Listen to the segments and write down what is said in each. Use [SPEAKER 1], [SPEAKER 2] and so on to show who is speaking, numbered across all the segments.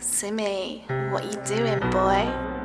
[SPEAKER 1] Simi, what you doing, boy?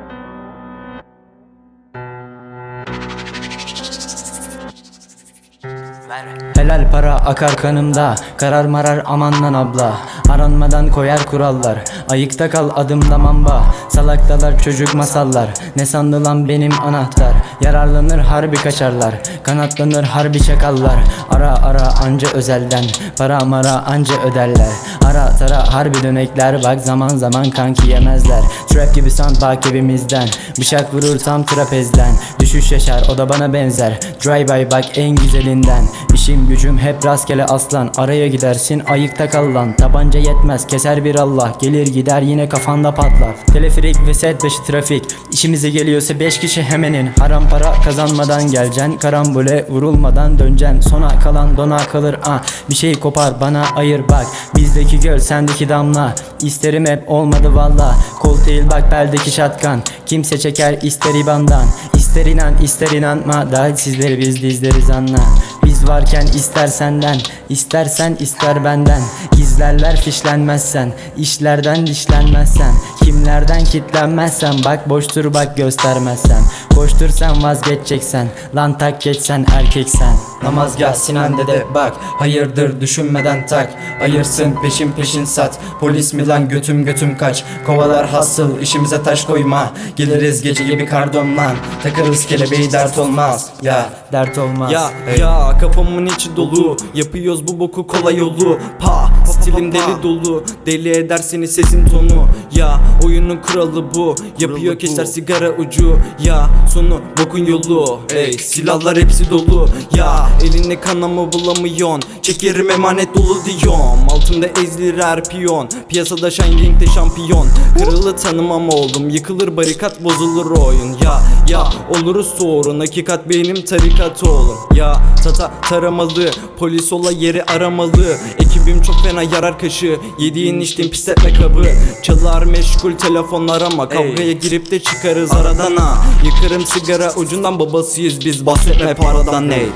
[SPEAKER 2] Helal para akar kanımda Karar marar aman lan abla. Aranmadan koyar kurallar Ayıkta kal adımda mamba. Salaktalar çocuk masallar Ne sandı lan benim anahtar? Yararlanır harbi kaçarlar Kanatlanır harbi çakallar. Ara ara anca özelden Para mara anca öderler. Ara tara harbi dönekler Bak zaman zaman kanki yemezler. Trap gibi soundbag evimizden Bıçak vurursam trapezden. Düşüş yaşar o da bana benzer. Drive by bak en güzelinden İşim gücüm hep rastgele aslan. Araya gidersin ayıkta kal Tabanca yetmez keser bir Allah. Gelir gider yine kafanda patlar. Teleferik ve set başı trafik. İşimize geliyorsa 5 kişi hemenin Haram para kazanmadan geleceksin. Karambole vurulmadan döneceksin. Sona kalan dona kalır. Ah Bir şey kopar bana ayır bak. Bizdeki göl sendeki damla. İsterim hep olmadı valla. Kol değil bak beldeki şatkan. Kimse çeker ister ibandan. İster inan ister inanma. Daha sizleri biz dizleriz anla biz varken ister senden istersen ister benden. Gizlerler fişlenmezsen işlerden dişlenmezsen. Kimlerden kitlenmezsen bak boştur bak göstermezsen. Boştur sen vazgeçeceksen lan tak geçsen erkeksen. Namaz gel Sinan dede bak hayırdır düşünmeden tak. Ayırsın peşin peşin sat. Polis mi lan götüm götüm kaç. Kovalar hasıl işimize taş koyma. Geliriz gece gibi kardon lan Takarız kelebeği dert olmaz. Ya dert olmaz.
[SPEAKER 3] Ya
[SPEAKER 2] Hey.
[SPEAKER 3] ya kafamın içi dolu. Yapıyoruz bu boku kolay yolu. Pa stilim deli dolu Deli eder seni sesin tonu. Ya oyunun kuralı bu. Yapıyor keşler sigara ucu. Ya sonu bokun yolu. Ey silahlar hepsi dolu. Ya eline kanamı bulamıyorsun. Çekerim emanet dolu diyorum Altında ezilir her piyon. Piyasada Shining'de şampiyon. Kırılı tanımam oldum Yıkılır barikat bozulur oyun. Ya ya oluruz sorun. Hakikat benim tarikat oğlum. Ya tata taramalı. Polis ola yeri aramalı Ekibim çok fena yarar kaşı. Yediğin içtiğin pisletme kabı. Çalar meşgul telefon arama Kavgaya girip de çıkarız aradan ha. Yıkarım sigara ucundan babasıyız biz. Bahsetme paradan ney